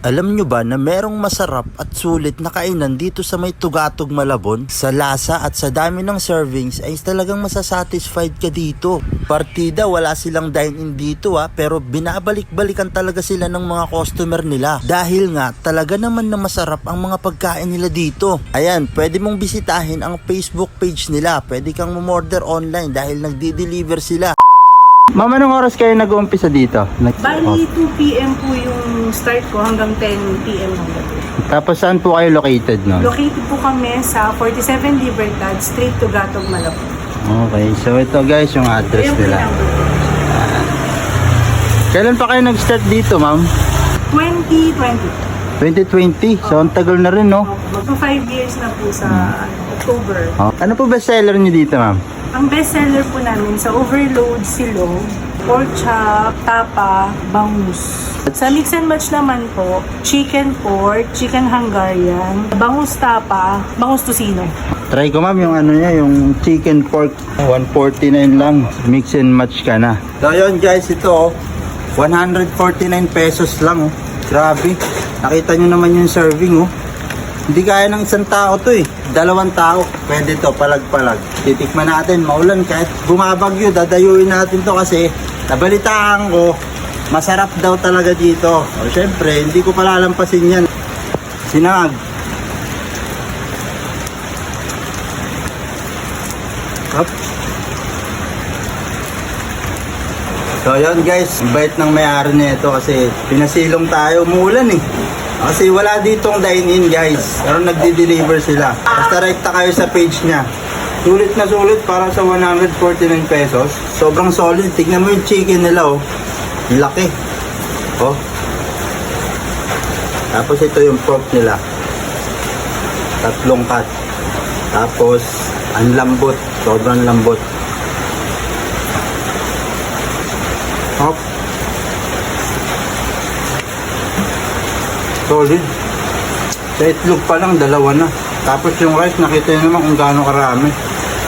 Alam nyo ba na merong masarap at sulit na kainan dito sa may Tugatog Malabon? Sa lasa at sa dami ng servings ay talagang masasatisfied ka dito. Partida wala silang dine-in dito ha, pero binabalik-balikan talaga sila ng mga customer nila. Dahil nga talaga naman na masarap ang mga pagkain nila dito. Ayan, pwede mong bisitahin ang Facebook page nila. Pwede kang umorder online dahil nagdi-deliver sila. Mama, anong oras kayo nag-uumpisa dito? Bali, 2 p.m. po yung start ko hanggang 10 p.m. ng gabi. Tapos saan po kayo located no? Located po kami sa 47 Libertad, Street to Gatog, Malabon. Okay, so ito guys yung address po nila. po. Kailan pa kayo nag-start dito, ma'am? 2020. 2020. So, ang tagal na rin, no? Magpo 5 years na po sa ano, October. Oh. Ano po best seller niyo dito, ma'am? Ang best seller po namin sa Overload Silog, pork chop, tapa, bangus. Sa mix and match naman po, chicken pork, chicken Hungarian, bangus tapa, bangus tocino. Try ko, ma'am, yung ano niya, yung chicken pork. 149 lang. Mix and match ka na. So, yun guys, ito, oh. 149 pesos lang, oh. Grabe. Nakita nyo naman yung serving, oh. Hindi kaya ng isang tao to eh. Dalawang tao. Pwede to, palag-palag. Titikman natin, maulan kahit bumabagyo, dadayuin natin to kasi nabalitaan ko, masarap daw talaga dito. O syempre, hindi ko palalampasin yan. Sinag. Up. So yun guys, bait ng may-ari nito kasi pinasilong tayo, umuulan eh. Kasi wala ditong dine-in guys, pero nagdi-deliver sila. Basta rekta kayo sa page niya. Sulit na sulit para sa 149 pesos. Sobrang solid. Tignan mo yung chicken nila oh. Laki. Oh. Tapos ito yung pork nila. Tatlong cut. Tapos, ang lambot. Sobrang lambot. Hop. Solid. Sa itlog pa lang, dalawa na. Tapos yung rice, nakita nyo naman kung gaano karami.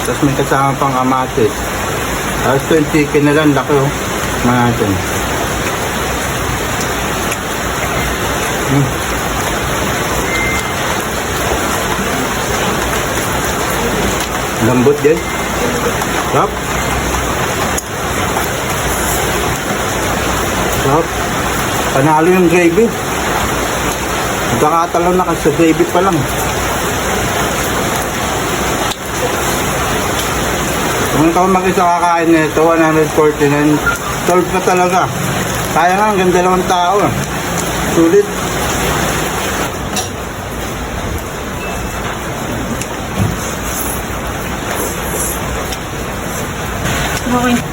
Tapos may kasama pang kamatis. Tapos ito yung chicken nila, ang laki oh. Tingnan natin. Hmm. Lambot din. Sarap. Sarap. Panalo yung gravy. Nagkakatalaw na kasi sa gravy pa lang. Kung ikaw mag-isa kakain nito, 149, solve na talaga. Kaya nga, hanggang dalawang tao. eh. Sulit. Okay.